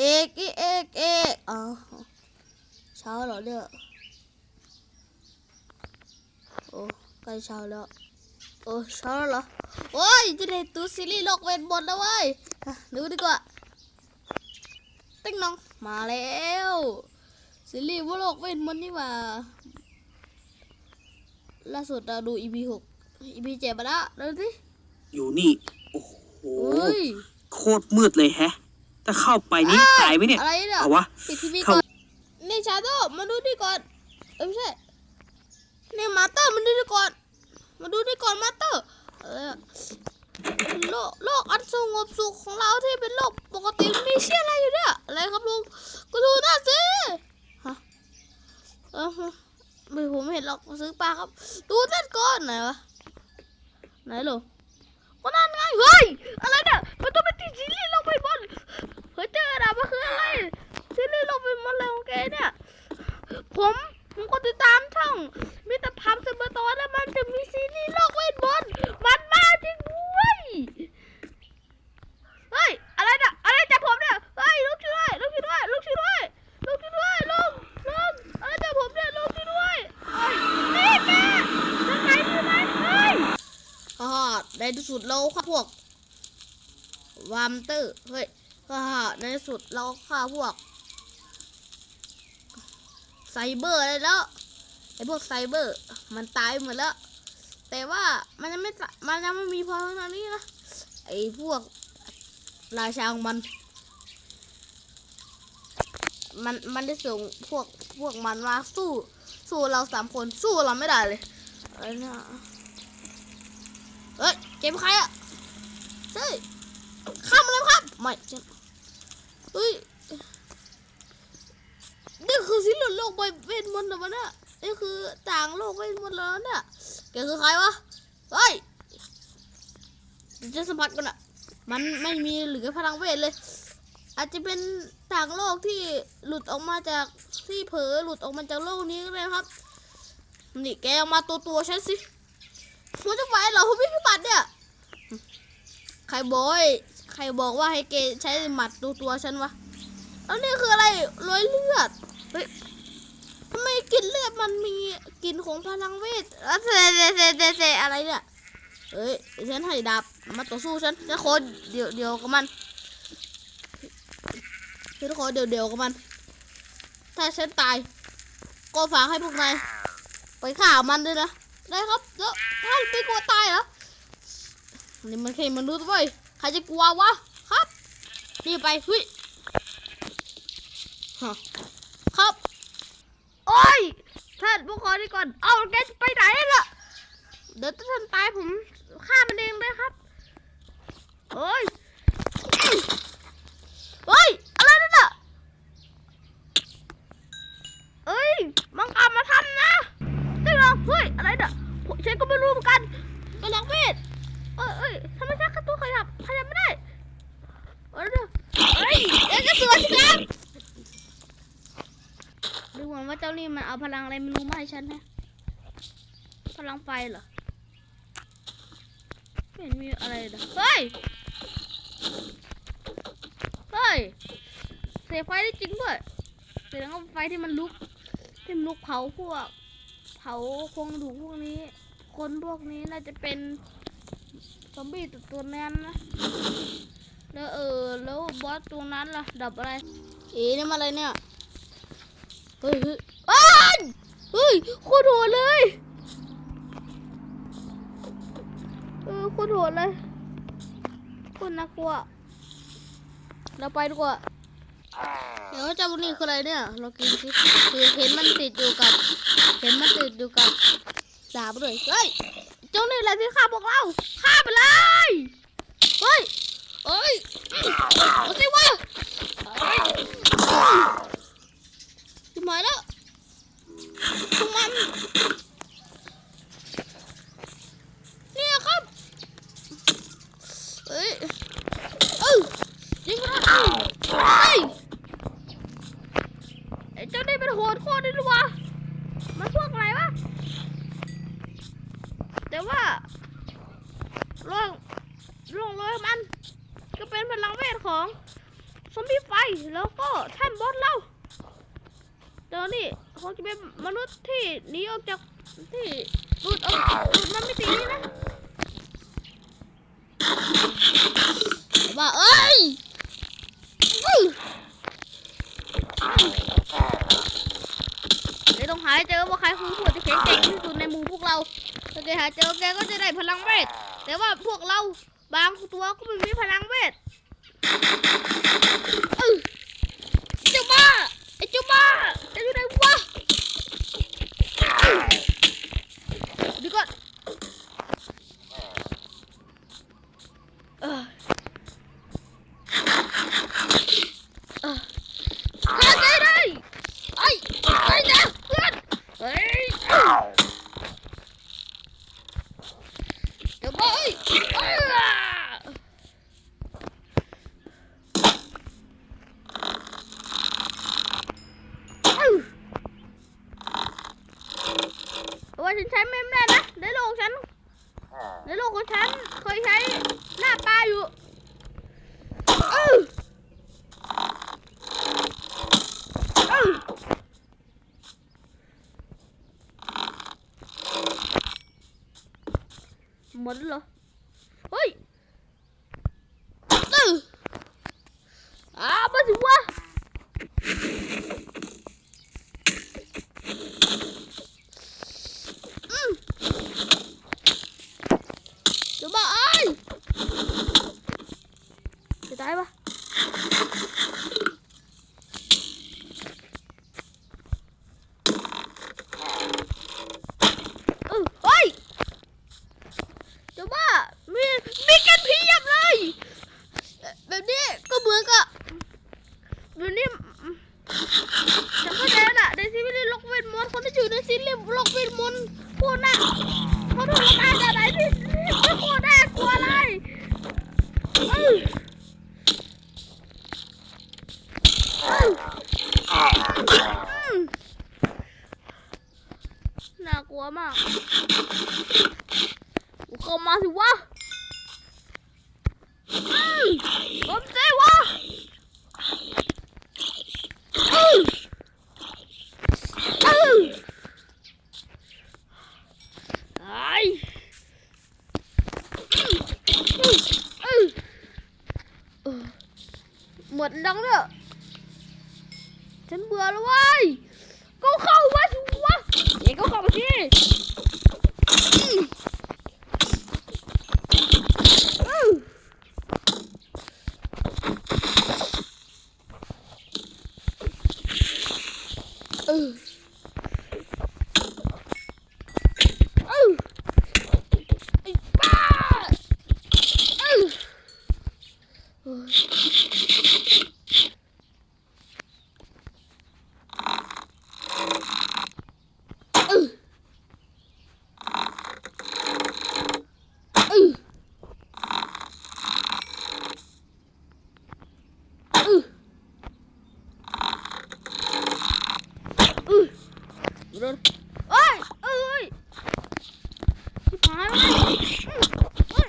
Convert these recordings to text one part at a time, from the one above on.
เอกอีเอกเอกอ๋อเช้าเหรอเนี่ยโอ้ใกล้เช้าแล้วโอ้เช้าแล้วเหรอโอ้ยจะได้ดูซีรีส์โลกเวทมนต์แล้วเว้ยอะดูดีกว่าติ๊งน้องมาแล้วซีรีส์ว่าโลกเวทมนต์นี่หว่าล่าสุดเราดู EP หก EP เจ็ดมาแล้วดูสิอยู่นี่ โอ้โหเฮ้ยโคตรมืดเลยแฮะ ถ้าเข้าไปนี่ตายไหมเนี่ยอะไรเนี่ยเอาวะปิดทีวีเข้าก่อนนี่ชาโดมาดูดีก่อนเอ้ยไม่ใช่นี่มาเตอร์มาดูดีก่อน มาดูดีก่อนมาเตอร์เออโลกโลกอันสงบสุขของเราที่เป็นโลกปกติมีเชี่ยอะไรอยู่เนี่ยอะไรครับลุงก็ดูหน้าสิฮะเออไม่ผมไม่เห็นหรอกมาซื้อปลาครับ ดูนั่นก่อนไหนวะไหนลูกก็นั่นไงเฮ้ยอะไรเนี่ยมันต้องเป็นที่ซีรีส์ลงไปบน เฮ้ยเจอดามันคืออะไรซีรีส์ลงไปบนอะไรของแกเนี่ย ผมผมก็ติดตามช่องมิตรภาพเสมอตอนแล้วมันจะมีซีรีส์โลกเวทมนต์มันมาจริงด้วยเฮ้ยอะไรเนี่ยอะไรจับผมเนี่ยเฮ้ยลูกช่วยด้วยลูกช่วยด้วยลูกช่วยด้วยลูกช่วยด้วยลุงลุงอะไรจับผมเนี่ยลูกช่วยด้วยเฮ้ยนี่แกจะไหนดีไหมเฮ้ยฮ่าในที่สุดเราค่ะพวกวามเตอร์เฮ้ย ฮ่าในสุดเราฆ่าพวกไซเบอร์เลยแล้วไอ้พวกไซเบอร์ มันตายหมดแล้ว แต่ว่ามันยังไม่มันยังไม่มีพอเท่านี้นะไอ้พวกราชาของมัน มันมันได้ส่งพวกพวกมันมาสู้ สู้เราสามคนสู้เราไม่ได้เลยอะเนี่ยเฮ้ยเกมใครอะใช่ข้ามมาเลยครับไม่ เฮ้ยนี่คือสิ้นหลุดโลกไปเวทมนต์เหรอวะเนี่ยนี่คือต่างโลกเวทมนต์แล้วเนี่ยแกคือใครวะเฮ้ยจะสัมผัสกันอะมันไม่มีเหลือพลังเวทเลย อาจจะเป็นต่างโลกที่หลุดออกมาจากที่เผลอหลุดออกมาจากโลกนี้ก็ได้ครับ นี่แกเอามาตัวตัวๆฉันสิมันจะไหวเหรอผมไม่คือบัตรเนี่ยใครบอกให้ใค รบอกว่าให้แกใช้หมัดตัวตัวฉันวะแล้วนี่คืออะไรรอยเลือดเฮ้ยทำไมกลินเลือดมันมีกลิ่นของพลังเวทอะเซเซเซเซเซอะไรเนี่ยเฮ้ยฉันให้ดาบมาต่อสู้ฉันฉันขอเดี๋ยวเดี๋ยวกับมันฉันขอเดี๋ยวเดี๋ยวกับมัน ถ้าฉันตาย ก็ฝากให้พวกนายไปฆ่ามันด้วยนะได้ครับแล้วท่านไม่กลัวตายเหรอนี่มันแค่มนุษย์เว้ย ใครจะกลัววะครับนี่ไปเฮ้ยครับ โอ้ยท่านพวกขอดีก่อน เอาแกจะไปไหนล่ะ เดี๋ยวถ้าท่านตายผมฆ่ามันเองเลยครับ โอ้ย โอ้ย อะไรนั่นน่ะเอ้ย มังกรมาทำนะจริงเหรอเฮ้ย อะไรน่ะผมฉันก็ไม่รู้เหมือนกันกำลังเวทเอ้ยเอ้ยทำไมฉันกระตุ้นขยับขยับไม่ได้เอ้ยเดี๋ยวเฮ้ยเอ็งก็สวยสิครับ ดู เหมือนว่าเจ้านี่มันเอาพลังอะไรไม่รู้มาให้ฉันนะพลังไฟเหรอไม่เห็นมีอะไรเลยเฮ้ย เฮ้ย เสกไฟได้จริงด้วยแสดงว่าไฟที่มันลุกที่มันลุกเผาพวก เผาโครงถูพวกนี้ คนพวกนี้น่าจะเป็นซอมบี้ตัวตัวนั้นนะ แล้วเออ แล้วบอสตัวนั้นล่ะ ดับอะไร เอ๊ะนี่มาอะไรเนี่ย เฮ้ยเฮ้ยอ้านเฮ้ยโคตรโหดเลยเออโคตรโหดเลยโคตรน่ากลัวเราไปดีกว่าเดี๋ยวเจ้าบุนี่คืออะไรเนี่ย เรากินสิคือเห็นมันติดอยู่กับ เห็นมันติดอยู่กับดาบเลยเฮ้ยเจ้านี่แหละที่ฆ่าพวกเราฆ่าไปเลยเฮ้ยเฮ้ยเอาสิวะ จะมาแล้วพวกมันเนี่ยครับเอ้ยเอ้ยยิงมันเอ้ยเอ้ยไอ้เจ้านี่เป็นโหดโคตรเลยหรือวะมันพวกอะไรวะแต่ว่าร่องร่องรอยมัน ก็เป็นพลังเวทของ ซอมบี้ไฟแล้วก็ท่านบอสเราเดี๋ยวนี่คงจะเป็นม นุษย์ที่หนีออกจากที่หลุดออกหลุดมันไม่ตีนี่นะว่าเอ้ยเดี๋ยวต้องหาให้เจอว่าใครคือผู้ที่แข็งแกร่งที่สุดในหมู่พวกเราถ้าแกหาเจอแกก็จะได้พลังเวท แต่ว่าพวกเราบางตัวก็ไม่มีพลังเวทอื้อเจ้าบ้าไอ้เจ้าบ้าจะอยู่ไหนวะอื้อเดี๋ยวก่อนเออเออฆ่าใจได้ไอ้ไอ้นะเพื่อนเฮ้ยเดี๋ยวบ้าเอ้ยเอ้ย ว่าฉันใช้ไม่ได้นะในโลกฉันในโลกของฉันเคยใช้หน้าปลาอยู่อื้ออื้อ หมดแล้วเหรอ เฮ้ยอื้ออ่ามาสิวะ เดี๋ยวบ้าเอ้ยจะตายปะเออเฮ้ยเดี๋ยวบ้ามีมีกันเพียบเลยเอ่อแบบนี้ก็เหมือนกับแบบนี้ฉันเข้าใจแล้วน่ะในซีรีส์ล็อกเวนมอนต์คนที่อยู่ในซีรีส์ล็อกเวนมอนต์พวกน่ะ เขาโดนตายจากไหนที่ไม่โคตรน่ากลัวเลยอื้ออื้ออืม น่ากลัวมากเข้ามาสิวะอืมกดใจวะอืออือไอ้ หมดดังเลยฉันเบื่อแล้วเว้ยก็เข้ามาสิวะเอ้ก็เข้ามาสิอืมอืมเออเออไอ้บ้าเออเออ อื้ออื้ออื้ออื้อโดนเอ้ยเอ้ยชิบหายแล้วเอ้ย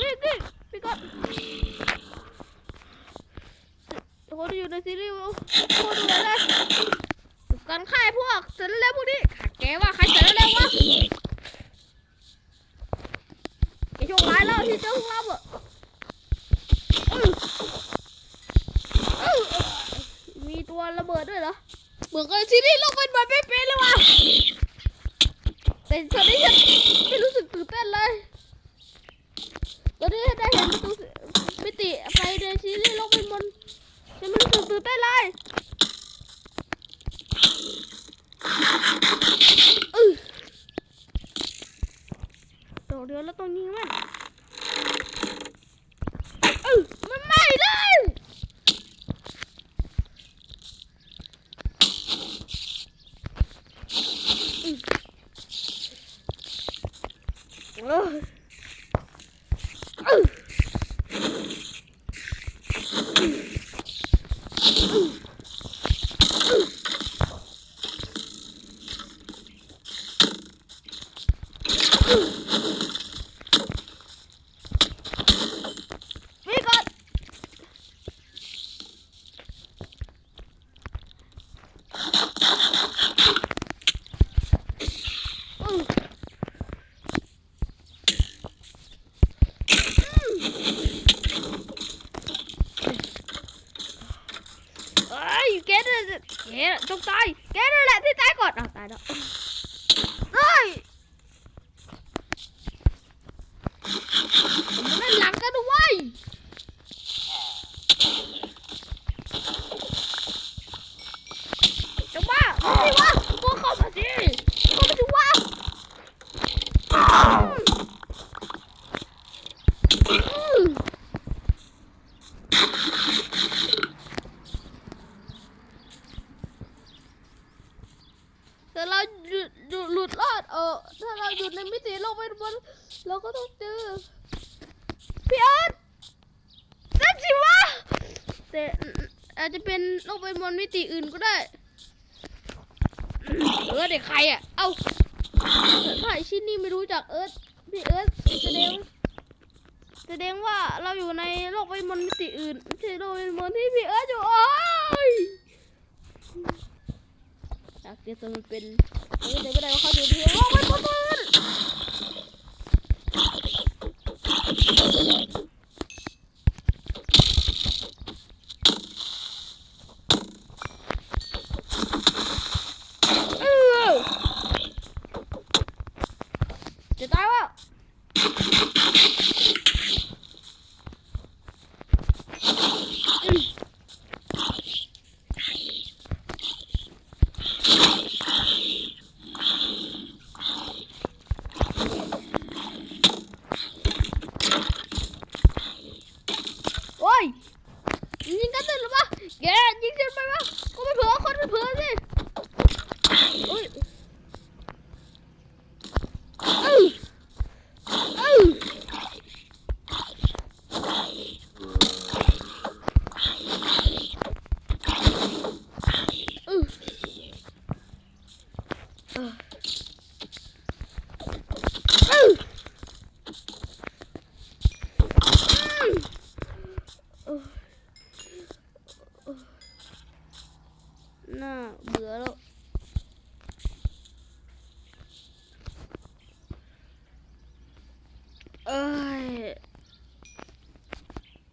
นี่นี่พี่ก่อนคนที่ อยู่ในซีรีส์โคตรดูเลยกันฆ่าพวกเสร็จแล้วพวกนี้แกว่าใครเสร็จแล้ววะไอโชคร้ายแล้วที่เจอพวกเราอะมีตัวระเบิดด้วยเหรอเหมือนกับที่นี่โลกเป็นแบบเป็นเลยว่ะแต่ตอนนี้ฉันไม่รู้สึกตื่นเต้นเลยตอนนี้ได้เห็นประตูมิติไปในซีรีส์โลกเป็นมน ต์ฉันไม่รู้สึกตื่นเต้นเลยอื้อดเดียวแล้วตรงนี้มันอื้อมันไม้เลยอื้อเอออื้อ แกจงตาย แกนั่นแหละที่ตายก่อาตายแล้วเฮ้ยมันเล่นหลังกันด้วยจังบ้ามาสิวะพวกเข้ามาสิเข้ามาสิวะอืม แต่เราหยุดหยุดหลุดรอดเออ ถ้าเราหยุดในมิติโลกเวทมนต์เราก็ต้องเจอพี่เอิร์ธนั่นสิวะแต่อาจจะเป็นโลกเวทมนต์มิติอื่นก็ได้เออเด็กใครอะ เอ้าใครชิ้นนี้ไม่รู้จักเอิร์ธพี่เอิร์ธแสดงแสดงว่าเราอยู่ในโลกเวทมนต์มิติอื่นไม่ใช่โลกเวทมนต์ที่พี่เอิร์ธอยู่โอ้ยจากเจสันมันเป็นเฮ้ยเดี๋ยวไม่ได้ว่าเขาอยู่ที่โอ้มันมันมัน Thank you. เ